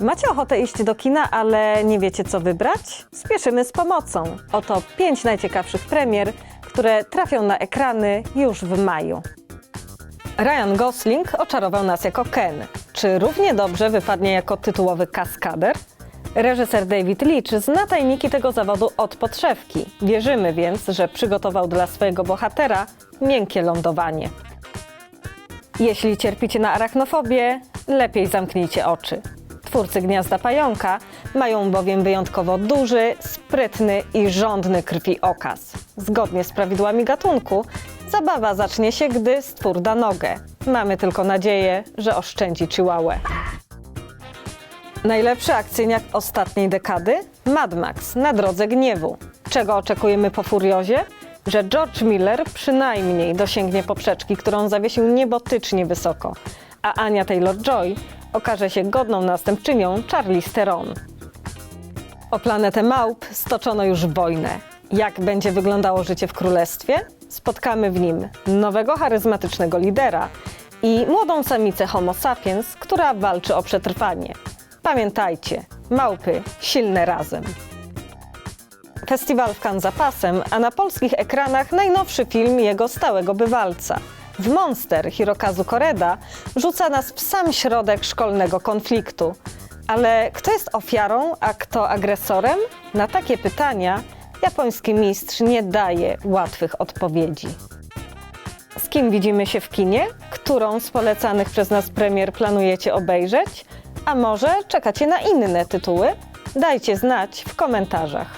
Macie ochotę iść do kina, ale nie wiecie co wybrać? Spieszymy z pomocą. Oto pięć najciekawszych premier, które trafią na ekrany już w maju. Ryan Gosling oczarował nas jako Ken. Czy równie dobrze wypadnie jako tytułowy kaskader? Reżyser David Leitch zna tajniki tego zawodu od podszewki. Wierzymy więc, że przygotował dla swojego bohatera miękkie lądowanie. Jeśli cierpicie na arachnofobię, lepiej zamknijcie oczy. Twórcy Gniazda Pająka mają bowiem wyjątkowo duży, sprytny i żądny krwi okaz. Zgodnie z prawidłami gatunku, zabawa zacznie się, gdy stwór da nogę. Mamy tylko nadzieję, że oszczędzi chihuahua. Najlepszy akcyjniak ostatniej dekady? Mad Max na drodze gniewu. Czego oczekujemy po Furiozie? Że George Miller przynajmniej dosięgnie poprzeczki, którą zawiesił niebotycznie wysoko, a Ania Taylor-Joy okaże się godną następczynią Charlize Theron. O planetę małp stoczono już wojnę. Jak będzie wyglądało życie w królestwie? Spotkamy w nim nowego charyzmatycznego lidera i młodą samicę Homo sapiens, która walczy o przetrwanie. Pamiętajcie, małpy silne razem. Festiwal w Cannes za pasem, a na polskich ekranach najnowszy film jego stałego bywalca. W Monster Hirokazu Koreda rzuca nas w sam środek szkolnego konfliktu. Ale kto jest ofiarą, a kto agresorem? Na takie pytania japoński mistrz nie daje łatwych odpowiedzi. Z kim widzimy się w kinie? Którą z polecanych przez nas premier planujecie obejrzeć? A może czekacie na inne tytuły? Dajcie znać w komentarzach.